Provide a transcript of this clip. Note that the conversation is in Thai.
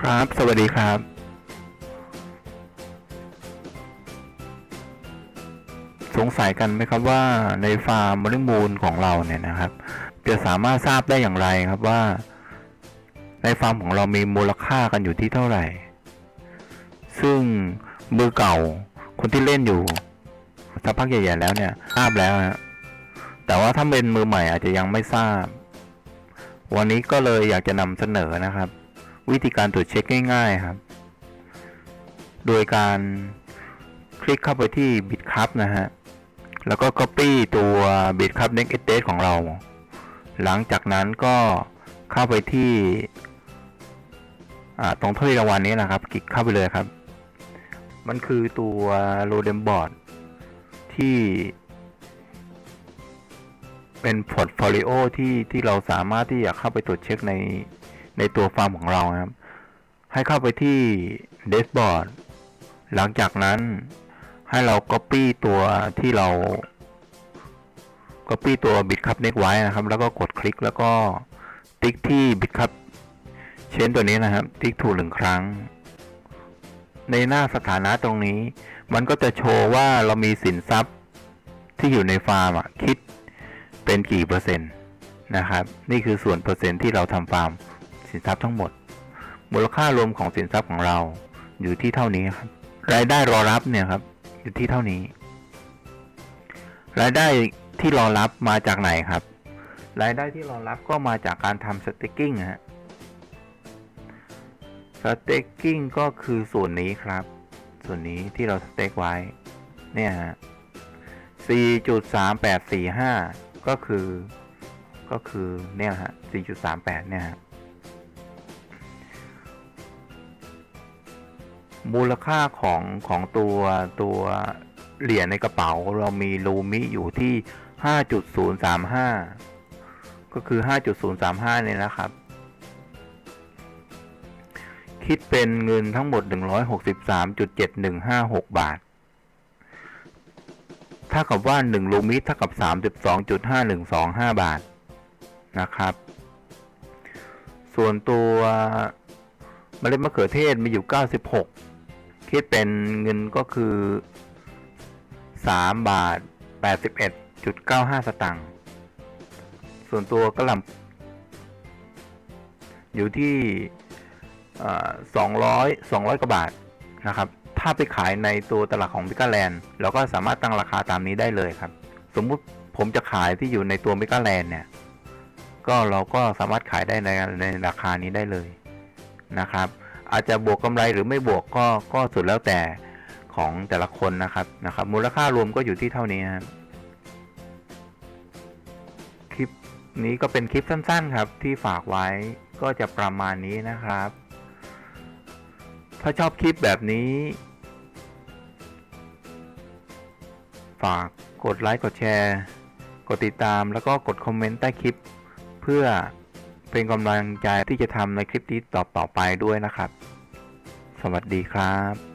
ครับ สวัสดีครับสงสัยกันไหมครับว่าในฟาร์มมริมูลของเราเนี่ยนะครับ จะสามารถทราบได้อย่างไรครับว่า ในฟาร์มของเรามีมูลค่ากันอยู่ที่เท่าไหร่ ซึ่งมือเก่าคนที่เล่นอยู่สักพักใหญ่ๆแล้วเนี่ยทราบแล้วฮะแต่ว่าถ้าเป็นมือใหม่อาจจะยังไม่ทราบ วันนี้ก็เลยอยากจะนำเสนอนะครับ วิธีการตรวจเช็คง่ายๆครับ โดยการคลิกเข้าไปที่ Bitcup นะฮะ แล้วก็ Copy ตัว Bitcup Next Update ของเรา หลังจากนั้นก็เข้าไปที่ตรงถ้วยรางวัลนี้นะครับ คลิกเข้าไปเลยครับ มันคือตัว r o d e m Board ที่เป็นพอร์ตโฟลิโอที่ที่เราสามารถที่จะเข้าไปตรวจเช็คใน ในตัวฟาร์มของเรานะครับ ให้เข้าไปที่เด s บอร์ดหลังจากนั้นให้เรา Copy ตัวที่เรา Copy ตัว Bitcup Next ไว้นะครับ แล้วก็กดคลิกแล้วก็ติ๊กที่ Bitcup เชนตัวนี้นะครับ ติ๊กถูกหนึ่งครั้ง ในหน้าสถานะตรงนี้ มันก็จะโชว์ว่าเรามีสินทรัพย์ที่อยู่ในฟาร์มอะคิดเป็นกี่เปอร์เซ็นต์นะครับ นี่คือส่วนเปอร์เซ็นต์ที่เราทำฟาร์ม สินทรัพย์ทั้งหมด มูลค่ารวมของสินทรัพย์ของเราอยู่ที่เท่านี้ครับ รายได้รอรับเนี่ยครับ อยู่ที่เท่านี้ รายได้ที่รอรับมาจากไหนครับ รายได้ที่รอรับก็มาจากการทำสเต็กกิ้งฮะสเต็กกิ้งก็คือส่วนนี้ครับ ส่วนนี้ที่เราสเต็กไว้ เนี่ยฮะ4.3845 ก็คือ ก็คือเนี่ยฮะ4.38 เนี่ยฮะ มูลค่าของของตัวตัวเหรียญในกระเป๋าเรามีลูมิอยู่ที่ 5.035 ก็คือ 5.035 เนี่ยนะครับ คิดเป็นเงินทั้งหมด 163.7156 บาท ถ้ากับว่า 1 ลูมิเท่ากับ 32.5125 บาทนะครับ ส่วนตัวเมล็ดมะเขือเทศมีอยู่ 96 คิดเป็นเงินก็คือ3บาท81.95 สตางค์ ส่วนตัวกระหล่ำอยู่ที่สองร้อยสองร้อยกว่าบาทนะครับ ถ้าไปขายในตัวตลาดของมิกาแลนด์เราก็สามารถตั้งราคาตามนี้ได้เลยครับ สมมุติผมจะขายที่อยู่ในตัวมิกาแลนด์เนี่ย ก็เราก็สามารถขายได้ในในราคานี้ได้เลยนะครับ อาจจะบวกกำไรหรือไม่บวกก็ก็สุดแล้วแต่ของแต่ละคนนะครับนะครับ มูลค่ารวมก็อยู่ที่เท่านี้ครับคลิปนี้ก็เป็นคลิปสั้น ๆ ครับ ที่ฝากไว้ก็จะประมาณนี้นะครับ ถ้าชอบคลิปแบบนี้ ฝากกดไลค์กดแชร์ กดติดตามแล้วก็กดคอมเมนต์ใต้คลิป เพื่อ เป็นกำลังใจที่จะทำในคลิปนี้ต่อๆไปด้วยนะครับ สวัสดีครับ